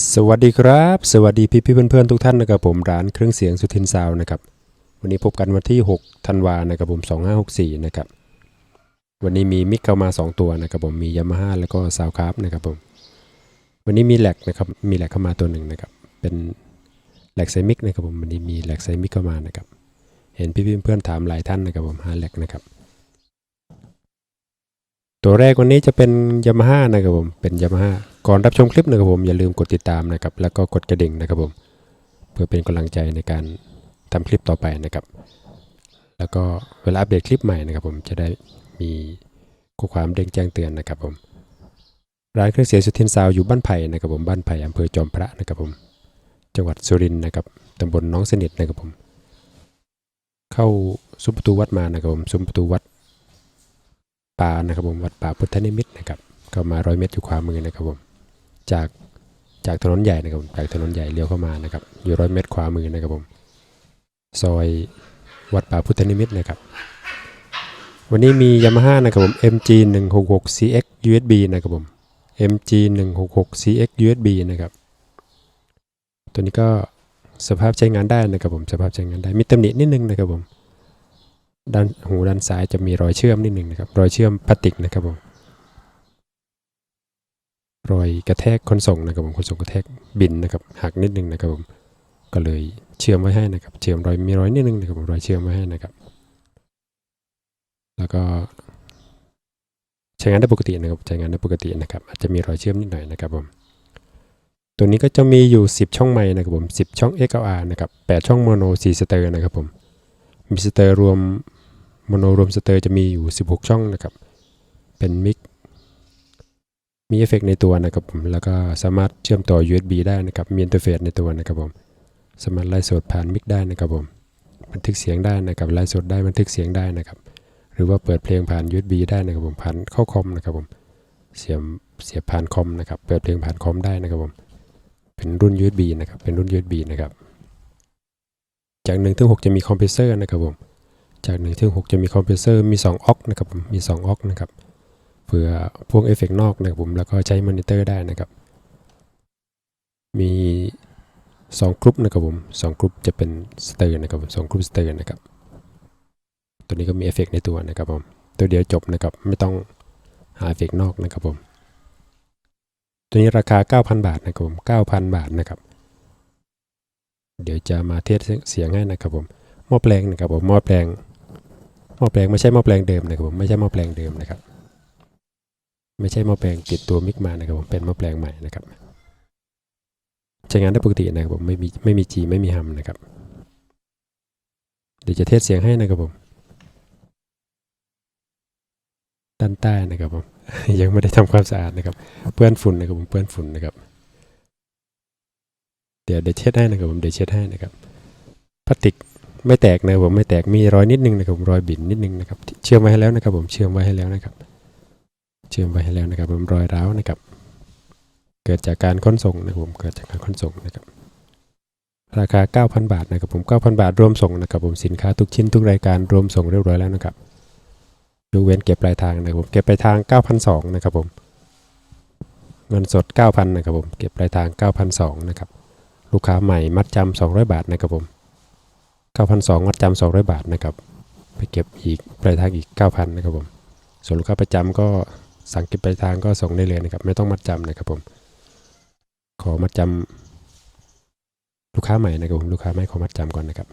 สวัสดีครับ สวัสดีพี่พี่ๆเพื่อนทุกท่านนะครับผมร้านเครื่องเสียงสุทินซาวนะครับวันนี้พบกันวันที่ 6 ธันวานะครับผม 2564 นะครับวันนี้มีมิกเข้ามา 2 ตัวนะครับผมมียามาฮ่าแล้วก็ซาวคาร์นะครับผมวันนี้มีแหลกนะครับมีแหลกเข้ามาตัวหนึ่งนะครับเป็นแหลกไซมิกนะครับผมวันนี้มีแหลกไซมิกเข้ามานะครับเห็นพี่พี่เพื่อนถามหลายท่านนะครับผมหาแหลกนะครับตัวแรกวันนี้จะเป็นยามาฮ่านะครับผมเป็นยามาฮ่า ก่อนรับชมคลิปนะครับผมอย่าลืมกดติดตามนะครับแล้วก็กดกระดิ่งนะครับผมเพื่อเป็นกำลังใจในการทำคลิปต่อไปนะครับ แล้วก็เวลาอัปเดตคลิปใหม่นะครับผมจะได้มีข้อความเด้งแจ้งเตือนนะครับผมร้านเครื่องเสียงสุทินซาวอยู่บ้านไผ่นะครับผมบ้านไผ่อำเภอจอมพระนะครับผมจังหวัดสุรินทร์นะครับตำบลน้องสนิทนะครับผม เข้าซุ้มประตูวัดมานะครับผมซุ้มประตูวัดป่านะครับผมวัดป่าพุทธนิมิตนะครับเข้ามาร้อยเมตรอยู่ขวามือนะครับผม จากจากถนนใหญ่นะครับผมจากถนนใหญ่เลี้ยวเข้ามานะครับอยู่ร้อยเมตรขวามือนะครับผมซอยวัดป่าพุทธนิมิตนะครับ วันนี้มียามาฮ่านะครับผม MG 166 CX USB นะครับผม MG 166 CX USB นะครับ ตัวนี้ก็สภาพใช้งานได้นะครับผมสภาพใช้งานได้มีตำหนินิดนึงนะครับผมด้านหูด้านซ้ายจะมีรอยเชื่อมนิดหนึ่งนะครับรอยเชื่อมพลาสติกนะครับผม รอยกระแทกขนส่งนะครับผมขนส่งกระแทกบินนะครับหักนิดหนึงนะครับผมก็เลยเชื่อมไว้ให้นะครับเชื่อมรอยมีรอยนิดหนึงนะครับผมรอยเชื่อมไว้ให้นะครับ แล้วก็ใช้งานได้ปกตินะครับใช้งานได้ปกตินะครับอาจจะมีรอยเชื่อมนิดหน่อยนะครับผมตัวนี้ก็จะมีอยู่ 10 ช่องไม้นะครับผม 10 ช่อง XLR นะครับ8ช่องโมโน4สเตอร์นะครับผมมีสเตอร์รวมโมโนรวมสเตอร์จะมีอยู่ 16 ช่องนะครับเป็นมิก มีเอฟเฟกต์ในตัวนะครับผมแล้วก็สามารถเชื่อมต่อ USB ได้นะครับมีอินเทอร์เฟซในตัวนะครับผมสามารถไลฟ์สดผ่านมิกได้นะครับผมบันทึกเสียงได้นะครับไลฟ์สดได้บันทึกเสียงได้นะครับ หรือว่าเปิดเพลงผ่าน USB ได้นะครับผมผ่านเข้าคอมนะครับผมเสียบเสียบผ่านคอมนะครับเปิดเพลงผ่านคอมได้นะครับผมเป็นรุ่น USB นะครับเป็นรุ่น USB นะครับจาก1ถึง6จะมีคอมเพรสเซอร์นะครับผมจาก1ถึง6จะมีคอมเพรสเซอร์มี2ออกนะครับผมมี2ออกนะครับ เพื่อพวกเอฟเฟกต์นอกนะครับผมแล้วก็ใช้มอนิเตอร์ได้นะครับ มี 2กรุ๊ปนะครับผม2กรุ๊ปจะเป็นสเตอร์นะครับผม2กรุ๊ปสเตอร์นะครับ ตัวนี้ก็มีเอฟเฟกต์ในตัวนะครับผมตัวเดียวจบนะครับไม่ต้องหาเอฟเฟกต์นอกนะครับผมตัวนี้ราคา 9,000 บาทนะครับผม9,000 บาทนะครับ เดี๋ยวจะมาเทสเสียงให้นะครับผมหม้อแปลงนะครับผมหม้อแปลงหม้อแปลงไม่ใช่หม้อแปลงเดิมนะครับผมไม่ใช่หม้อแปลงเดิมนะครับ ไม่ใช่หม้อแปลงติดตัวมิกมานะครับผมเป็นหม้อแปลงใหม่นะครับใช้งานได้ปกตินะครับผมไม่มีไม่มีจีไม่มีฮัมนะครับ เดี๋ยวจะเทสเสียงให้นะครับผมด้านใต้นะครับผมยังไม่ได้ทำความสะอาดนะครับ เปื้อนฝุ่นนะครับผมเปื้อนฝุ่นนะครับ เดี๋ยวเดี๋ยวเช็ดให้นะครับผมเดี๋ยวเช็ดให้นะครับพลาสติกไม่แตกนะครับผมไม่แตกมีรอยนิดนึงนะครับผมรอยบิ่นนิดนึงนะครับเชื่อมไว้ให้แล้วนะครับ ผมเชื่อมไว้ให้แล้วนะครับ เชื่อมไว้ให้แล้วนะครับผมรอยร้าวนะครับ เกิดจากการขนส่งนะครับผมเกิดจากการขนส่งนะครับ ราคา 9,000 บาทนะครับผม9,000 บาทรวมส่งนะครับผมสินค้าทุกชิ้นทุกรายการรวมส่งเรียบร้อยแล้วนะครับยกเว้นเก็บปลายทางนะครับผมเก็บปลายทาง 9,200นะครับผมเงินสด 9,000นะครับผมเก็บปลายทาง 9,200นะครับลูกค้าใหม่มัดจำ200 บาทนะครับผม9,200มัดจำ200 บาทนะครับไปเก็บอีกปลายทางอีก 9,000นะครับผมส่วนลูกค้าประจำก็ สั่งเก็บปลายทางก็ส่งได้เลยนะครับ ไม่ต้องมัดจำนะครับผม ขอมัดจำลูกค้าใหม่นะครับผมลูกค้าไม่ขอมัดจำก่อนนะครับ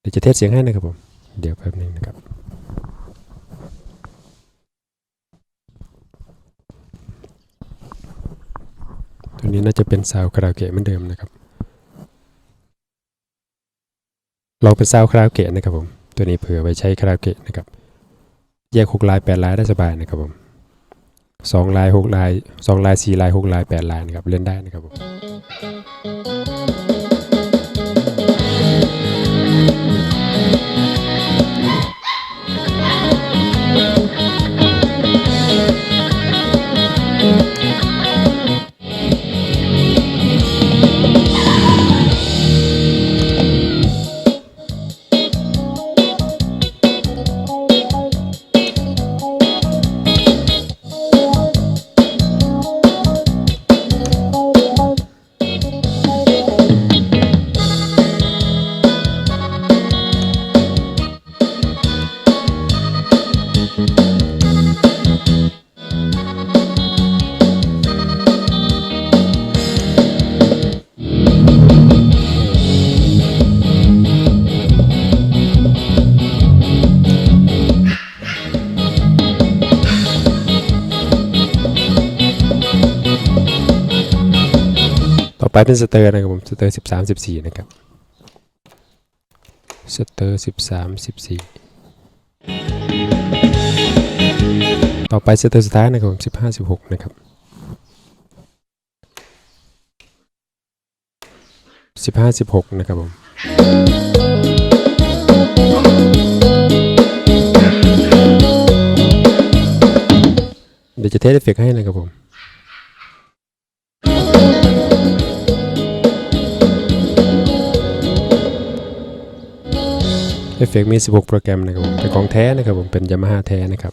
เดี๋ยวจะเทสเสียงให้นะครับผม เดี๋ยวแป๊บนึงนะครับตัวนี้น่าจะเป็นซาวคาราโอเกะเหมือนเดิมนะครับ ลองเป็นซาวคาราโอเกะนะครับผม ตัวนี้เผื่อไว้ใช้คาราโอเกะนะครับ แยกหกลายแปดลายได้สบายนะครับผมสองลายหกลายสองลายสี่ลายหกลายแปดลายนะครับ เล่นได้นะครับผมเไปเป็นสเตอร์นะครับผมสเตอร์สิบสามสิบสี่นะครับสเตอร์สิบสามสิบสี่ต่อไปสเตอร์สุดท้ายนะครับผมสิบห้าสิบหกนะครับสิบห้าสิบหกนะครับผมเดี๋ยวจะเทสเอฟเฟกให้นะครับผม เอฟเฟกมี 16 โปรแกรมนะครับผมเป็นของแท้นะครับผมเป็น Yamaha แท้นะครับ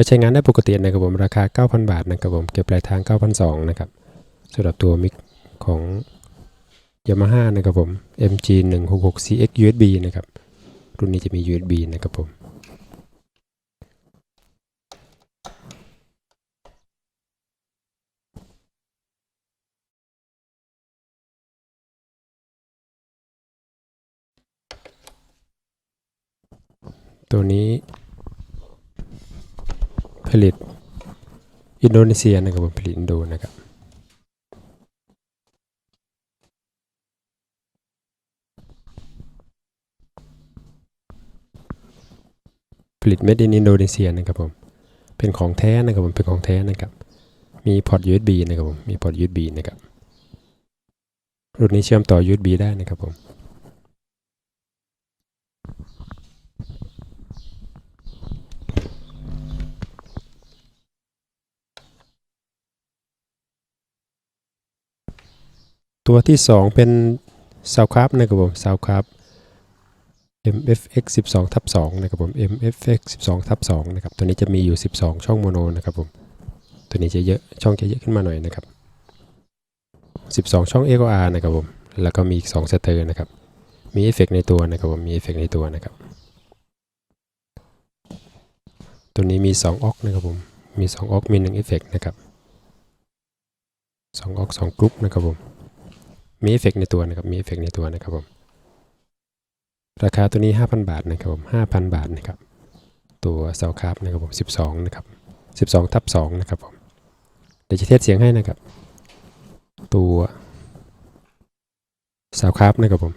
ก็ใช้งานได้ปกตินะครับผมราคา 9,000 บาทนะครับผมเก็บปลายทาง 9,200นะครับสำหรับตัวมิกของ Yamaha นะครับผม MG 166 CX USB นะครับรุ่นนี้จะมี USB นะครับผมตัวนี้ ผลิตอินโดนีเซียนะครับผมผลิตอินโดนะครับผลิต made in อินโดนีเซียนะครับผมเป็นของแท้นะครับผมเป็นของแท้นะครับมีพอร์ต USB นะครับผมมีพอร์ต USB นะครับรุ่นนี้เชื่อมต่อ USB ได้นะครับผม ตัวที่ 2 เป็น s o u n d c r a f t นะครับผม s o u n d c r a f t MFX 12ทับ2นะครับผม MFX 12ทับ2นะครับตัวนี้จะมีอยู่ 12 ช่องโมโนนะครับผมตัวนี้จะเยอะช่องจะเยอะขึ้นมาหน่อยนะครับ 12 ช่อง XLR นะครับผมแล้วก็มีอีก 2 สเตอร์นะครับ มีเอฟเฟกในตัวนะครับผมมีเอฟเฟกในตัวนะครับ ตัวนี้มี 2ออกนะครับผมมี 2ออกมี1เอฟเฟกนะครับ2ออก2กรุ๊ปนะครับผม มีเอฟเฟกในตัวนะครับ มีเอฟเฟกในตัวนะครับผม ราคาตัวนี้ 5,000 บาทนะครับผม5,000 บาทนะครับ ตัวเสาคาบนะครับผม 12 นะครับ 12ทับ2นะครับผม เดี๋ยวจะเทสเสียงให้นะครับ ตัวเสาคาบนะครับผม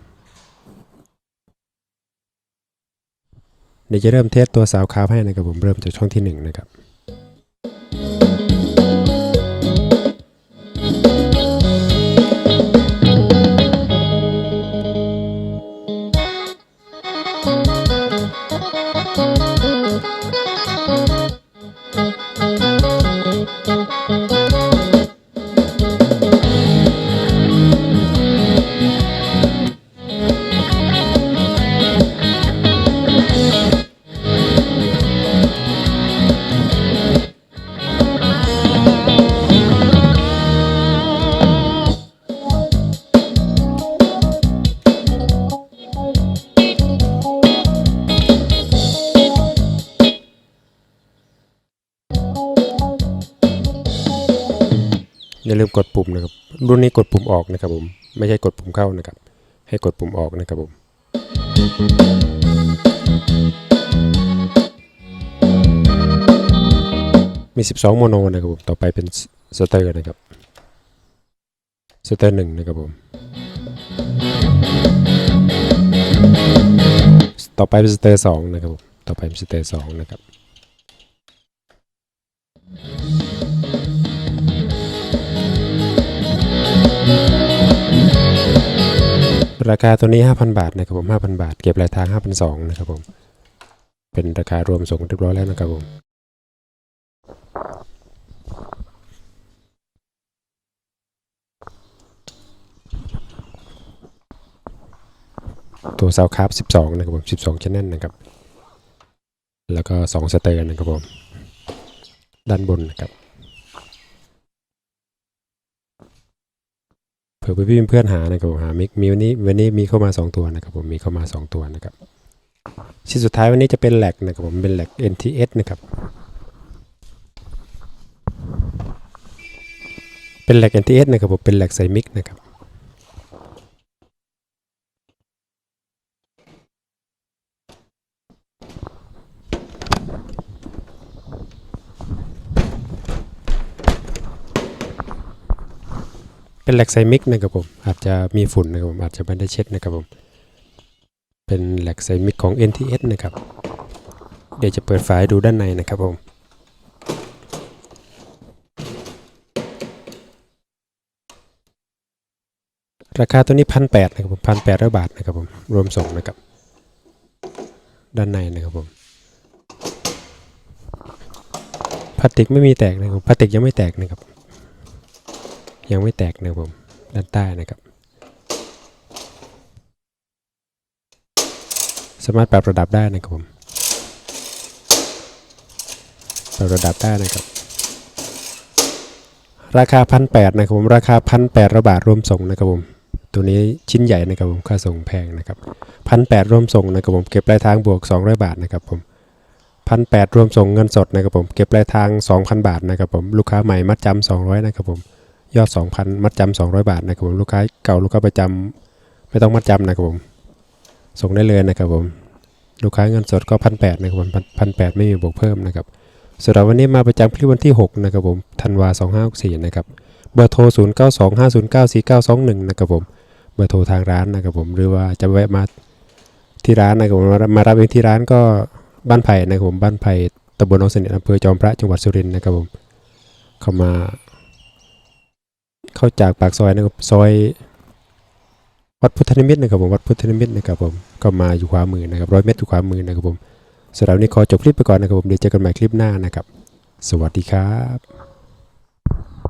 เดี๋ยวจะเริ่มเทสตัวสาวคาบให้นะครับผม เริ่มจากช่องที่ 1 นะครับ ลืมกดปุ่มนะครับ รุ่นนี้กดปุ่มออกนะครับผม ไม่ใช่กดปุ่มเข้านะครับ ให้กดปุ่มออกนะครับผม มี 12 โมโนนะครับผม ต่อไปเป็นสเตอร์นะครับ สเตอร์หนึ่งนะครับผม ต่อไปเป็นสเตอร์สองนะครับผม ต่อไปเป็นสเตอร์สองนะครับ ราคาตัวนี้ 5,000 บาทนะครับผม 5,000 บาท เก็บรายทาง 5,200นะครับผม เป็นราคารวมส่งเรียบร้อยแล้วนะครับผมตัวเซาคาร์บ12 นะครับผม 12ชแนลนะครับ แล้วก็ 2 สเตอร์นะครับผม ด้านบนนะครับ เผื่อพี่เพื่อนหานะครับผมหามิกมีวันนี้วันนี้มีเข้ามาสองตัวนะครับผมมีเข้ามาสองตัวนะครับชิ้นสุดท้ายวันนี้จะเป็นแหลกนะครับผมเป็นแหลก NTS นะครับเป็นแหลก NTS นะครับผมเป็นแหลกไซมิกนะครับ เป็นแหลกไซมิกนะครับผมอาจจะมีฝุ่นนะครับผมอาจจะไม่ได้เช็ดนะครับผมเป็นแหลกไซมิกของ NTS นะครับเดี๋ยวจะเปิดฝาดูด้านในนะครับผมราคาตัวนี้พันแปดนะครับผมพันแปดร้อยบาทนะครับผมรวมส่งนะครับด้านในนะครับผมพลาสติกไม่มีแตกนะครับพลาสติกยังไม่แตกนะครับ ยังไม่แตกนะผม ด้านใต้นะครับ สามารถปรับระดับได้นะครับผมปรับระดับได้นะครับ ราคาพันแปดนะครับผม ราคาพันแปดร้อยบาทรวมส่งนะครับผม ตัวนี้ชิ้นใหญ่นะครับผม ค่าส่งแพงนะครับพันแปดรวมส่งนะครับผม เก็บปลายทางบวก 200 บาทนะครับผมพันแปดรวมส่งเงินสดนะครับผม เก็บปลายทาง 2,000 บาทนะครับผม ลูกค้าใหม่มัดจำ200นะครับผม ยอด 2,000 มัดจำ200 บาทนะครับผมลูกค้าเก่าลูกค้าประจำไม่ต้องมัดจำนะครับผมส่งได้เลยนะครับผมลูกค้าเงินสดก็พันแปดนะครับผมพันแปดไม่มีบวกเพิ่มนะครับสำหรับวันนี้มาประจำคลิปวันที่ 6 นะครับผมธันวา2564นะครับเบอร์โทร 0925094921 นะครับผมเบอร์โทรทางร้านนะครับผมหรือว่าจะแวะมาที่ร้านนะครับผมมารับเองที่ร้านก็บ้านไผ่นะครับผมบ้านไผ่ตำบลหนองเสนิทอำเภอจอมพระจังหวัดสุรินทร์นะครับผมเข้ามา เข้าจากปากซอยนะครับซอย วัดพุทธนิมิตนะครับผมวัดพุทธนิมิตนะครับผมก็มาอยู่ขวามือนะครับร้อยเมตรอยู่ขวามือนะครับผมสำหรับนนี้ขอจบคลิปไปก่อนนะครับผมเดี๋ยวเจอกันใหม่คลิปหน้านะครับ สวัสดีครับ